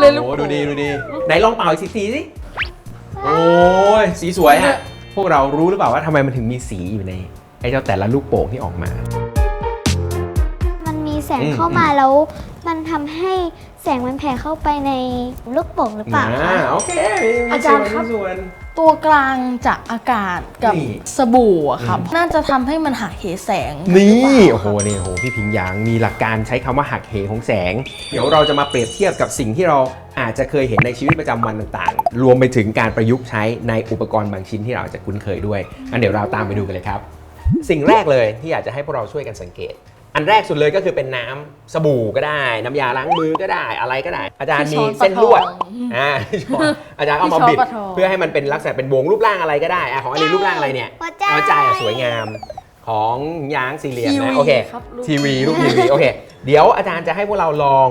เล่นลูกโอ้โป่งดูดีดูดีไหนลองเป่าอีกสิทีสิโอ้ยสีสวยฮะพวกเรารู้หรือเปล่าว่าทำไมมันถึงมีสีอยู่ในไอ้เจ้าแต่ละลูกโป่งที่ออกมา มันมีแสงอืมเข้ามาแล้ว มันทำให้แสงมันแผ่เข้าไปในลูกโป่งหรือเปล่าอ่าคะ โอเคมีอาจารย์ครับ มีส่วน ตัวกลางจากอากาศกับนี่ สบู่อะครับอืมน่าจะทำให้มันหักเหแสง นี่หรืโอ้เปโหล่านี่โอ้โหพี่พิงยางมีหลักการใช้คำว่าหักเหของแสง เดี๋ยวเราจะมาเปรียบเทียบกับสิ่งที่เราอาจจะเคยเห็นในชีวิตประจำวันต่างๆ รวมไปถึงการประยุกต์ใช้ในอุปกรณ์บางชิ้นที่เราอาจจะคุ้นเคยด้วยงั้นเดี๋ยวเราตามไปดูกันเลยครับ สิ่งแรกเลยที่อยากจะให้พวกเราช่วยกันสังเกต อันแรกสุดเลยก็คือเป็นน้ำสบู่ก็ได้ น้ำยาล้างมือก็ได้อะไรก็ได้ อาจารย์มีเส้นลวดอ่าช้อนอาจารย์เอามาบิดที่ช้อนปลาทองเพื่อให้มันเป็นลักษณะเป็นวงรูปร่างอะไรก็ได้อะของอันนี้รูปร่างอะไรเนี่ย หัวใจ หัวใจอะสวยงามของยางสี่เหลี่ยมทีวีนะโอเคครับรูป ทีวีรูปทีวีโอเคเดี๋ยวอาจารย์จะให้พวกเราลอง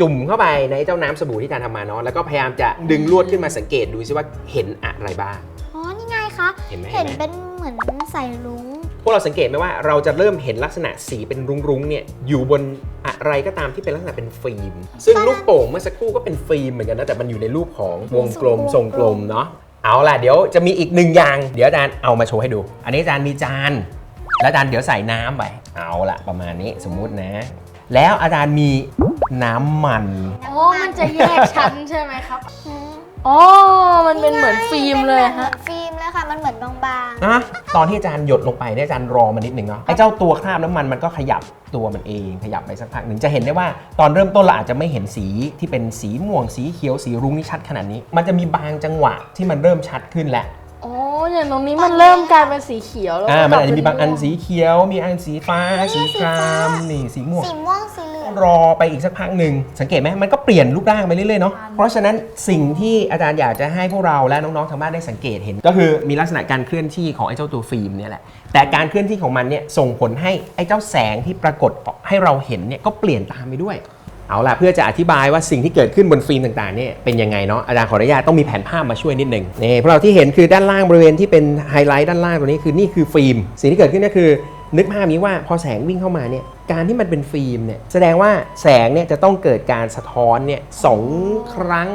จุ่มเข้าไปในเจ้าน้ำสบู่ที่อาจารย์ทำมาเนาะแล้วก็พยายามจะดึงลวดขึ้นมาสังเกตดูซิว่าเห็นอะไรบ้าง อ๋อ นี่ไงคะ เห็นไหมเห็นเห็นไหมเป็นเหมือนใส่ลุงพ วกเราสังเกตไหมว่าเราจะเริ่มเห็นลักษณะสีเป็นรุ้งๆเนี่ยอยู่บนอะไรก็ตามที่เป็นลักษณะเป็นฟิล์ม ซึ่งลูกโป่งเมื่อสักครู่ก็เป็นฟิล์มเหมือนกันนะแต่มันอยู่ในรูปของวงกลมทรงกลมเนาะเอาล่ะเดี๋ยวจะมีอีกหนึ่งอย่าง เดี๋ยวอาจารย์เอามาโชว์ให้ดู อันนี้อาจารย์มีจาน แล้วอาจารย์เดี๋ยวใส่น้ำไปเอาล่ะประมาณนี้สมมุตินะ แล้วอาจารย์มีน้ำมันอ๋อมันจะแยกชั้นใช่ไหมครับ อ๋อ มันเป็นเหมือนฟิล์มเลยฮะ ฟิล์มเลยค่ะ มันเหมือนบางนะตอนที่อาจารย์หยดลงไปเนี่ยอาจารย์รอมานิดหนึ่งเนาะไอ้เจ้าตัวคราบน้ำมันมันก็ขยับตัวมันเอง ขยับไปสักพักหนึ่งจะเห็นได้ว่าตอนเริ่มต้นเราอาจจะไม่เห็นสีที่เป็นสีม่วงสีเขียวสีรุ้งนี่ชัดขนาดนี้ มันจะมีบางจังหวะที่มันเริ่มชัดขึ้นแล้ว อ๋ออย่างตรงนี้มันเริ่มกลายเป็นสีเขียวแล้วอ่าก็มันอาจกลัจะมีบางอันเป็สีเขียว มีอันสีฟ้า สีครามนี่สีม่วงๆสีม่วงสีเหลืองรอไปอีกสักพักหนึ่งสังเกตไหมมันก็เปลี่ยนรูปร่างไปเรื่อยๆเนาะเพราะฉะนั้นสิ่งที่อาจารย์อยากจะให้พวกเราและน้องๆทางบ้านได้สังเกตเห็น ก็คือมีลักษณะการเคลื่อนที่ของไอ้เจ้าตัวฟิล์มเนี่ยแหละแต่การเคลื่อนที่ของมันเนี่ยส่งผลให้ไอ้เจ้าแสงที่ปรากฏให้เราเห็นเนี่ยก็เปลี่ยนตามไปด้วย เอาล่ะเพื่อจะอธิบายว่าสิ่งที่เกิดขึ้นบนฟิล์มต่างๆเนี่ยเป็นยังไงเนาะอาจารย์ขออนุญาตต้องมีแผนภาพมาช่วยนิดหนึ่งนี่พวกเราที่เห็นคือด้านล่างบริเวณที่เป็นไฮไลท์ด้านล่างตัวนี้คือนี่คือฟิล์ม สิ่งที่เกิดขึ้นก็คือนึกภาพนี้ว่าพอแสงวิ่งเข้ามาเนี่ยการที่มันเป็นฟิล์มเนี่ยแสดงว่าแสงเนี่ยจะต้องเกิดการสะท้อนเนี่ยสองครั้ง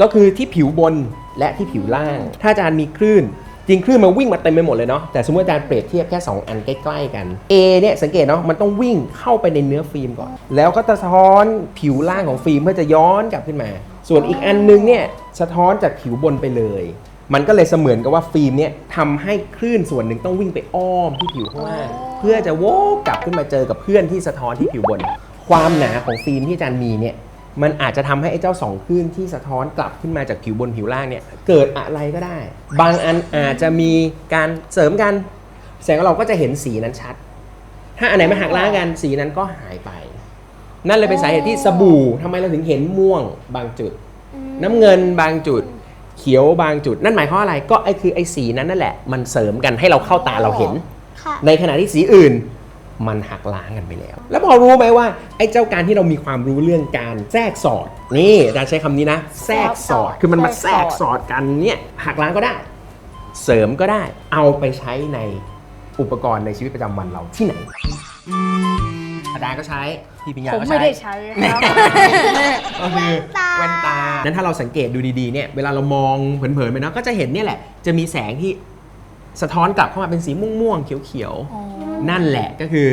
ก็คือที่ผิวบนและที่ผิวล่าง ถ้าอาจารย์มีคลื่น จริงคลื่นมันวิ่งมาเต็มไปหมดเลยเนาะแต่สมมติอาจารย์เปรียบเทียบแค่ 2 อันใกล้ๆกัน A เนี่ยสังเกตเนาะมันต้องวิ่งเข้าไปในเนื้อฟิล์มก่อน แล้วก็สะท้อนผิวล่างของฟิล์มเพื่อจะย้อนกลับขึ้นมา ส่วนอีกอันนึงเนี่ยสะท้อนจากผิวบนไปเลย มันก็เลยเสมือนกับว่าฟิล์มเนี่ยทำให้คลื่นส่วนหนึ่งต้องวิ่งไปอ้อมที่ผิวข้างล่างเพื่อจะโวกกลับขึ้นมาเจอกับเพื่อนที่สะท้อนที่ผิวบน ความหนาของฟิล์มที่อาจารย์มีเนี่ย มันอาจจะทำให้ไอ้เจ้าสองคลื่นที่สะท้อนกลับขึ้นมาจากผิวบนผิวล่างเนี่ยเกิดอะไรก็ได้ บางอันอาจจะมีการเสริมกัน แสงของเราก็จะเห็นสีนั้นชัด ถ้าอันไหนมาหักล้างกันสีนั้นก็หายไป นั่นเลยเป็นสาเหตุที่สบู่ทำไมเราถึงเห็นม่วงบางจุด น้ำเงินบางจุด เขียวบางจุด นั่นหมายความว่าอะไรก็ไอ้คือไอ้สีนั้นนั่นแหละ มันเสริมกันให้เราเข้าตาเราเห็นค่ะในขณะที่สีอื่น มันหักล้างกันไปแล้ว แล้วพอรู้ไหมว่าไอ้เจ้าการที่เรามีความรู้เรื่องการแทรกสอด นี่อาจารย์ใช้คำนี้นะ แทรกสอด คือมันมาแทรกสอดกันเนี่ยหักล้างก็ได้ เสริมก็ได้ เอาไปใช้ในอุปกรณ์ในชีวิตประจำวันเราที่ไหน อาจารย์ก็ใช้ พี่ปิญญาผมก็ไม่ใช้ได้ใช้ครับก็คือแว่แว่นนตาตา นั้นถ้าเราสังเกตดูดีๆ เนี่ย เวลาเรามองเผินๆไปเนาะ ก็จะเห็นเนี่ยแหละ จะมีแสงที่สะท้อนกลับเข้ามาเป็นสีม่วงๆ เขียวๆ นั่นแหละก็คือ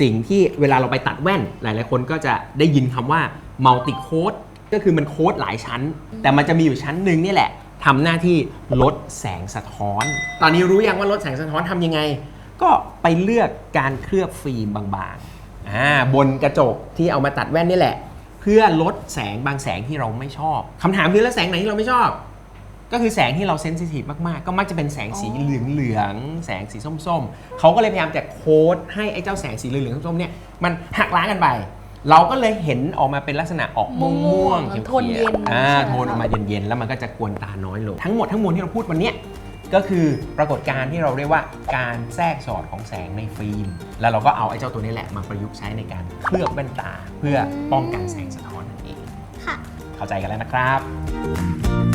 สิ่งที่เวลาเราไปตัดแว่น หลายๆคนก็จะได้ยินคำว่า multi coat ก็คือมันโค้ดหลายชั้น แต่มันจะมีอยู่ชั้นหนึ่งนี่แหละทำหน้าที่ลดแสงสะท้อน ตอนนี้รู้ยังว่าลดแสงสะท้อนทำยังไง ก็ไปเลือกการเคลือบฟิล์มบางๆอ่าบนกระจกที่เอามาตัดแว่นนี่แหละ เพื่อลดแสงบางแสงที่เราไม่ชอบคำถามคือแล้วแสงไหนที่เราไม่ชอบ ก็คือแสงที่เราเซนซิทีฟมากๆ ก็มักจะเป็นแสงสีเหลืองๆแสงสีส้มๆ เขาก็เลยพยายามจะโค้ดให้ไอ้เจ้าแสงสีเหลืองๆส้มๆเนี่ยมันหักล้างกันไป เราก็เลยเห็นออกมาเป็นลักษณะออกม่วงๆเหมืเขีอนยวโทนเย็นๆอ่าใช่ไหมโทนออกมาเย็นๆ แล้วมันก็จะกวนตาน้อยลง ทั้งหมดทั้งมวลที่เราพูดวันเนี้ยก็คือปรากฏการณ์ที่เราเรียกว่าการแทรกสอดของแสงในฟิล์ม แล้วเราก็เอาไอ้เจ้าตัวนี้แหละมาประยุกต์ใช้ในการเคลือบแว่นตา เพื่อป้องกันแสงสะท้อนนั่นเองค่ะ เข้าใจกันแล้วนะครับ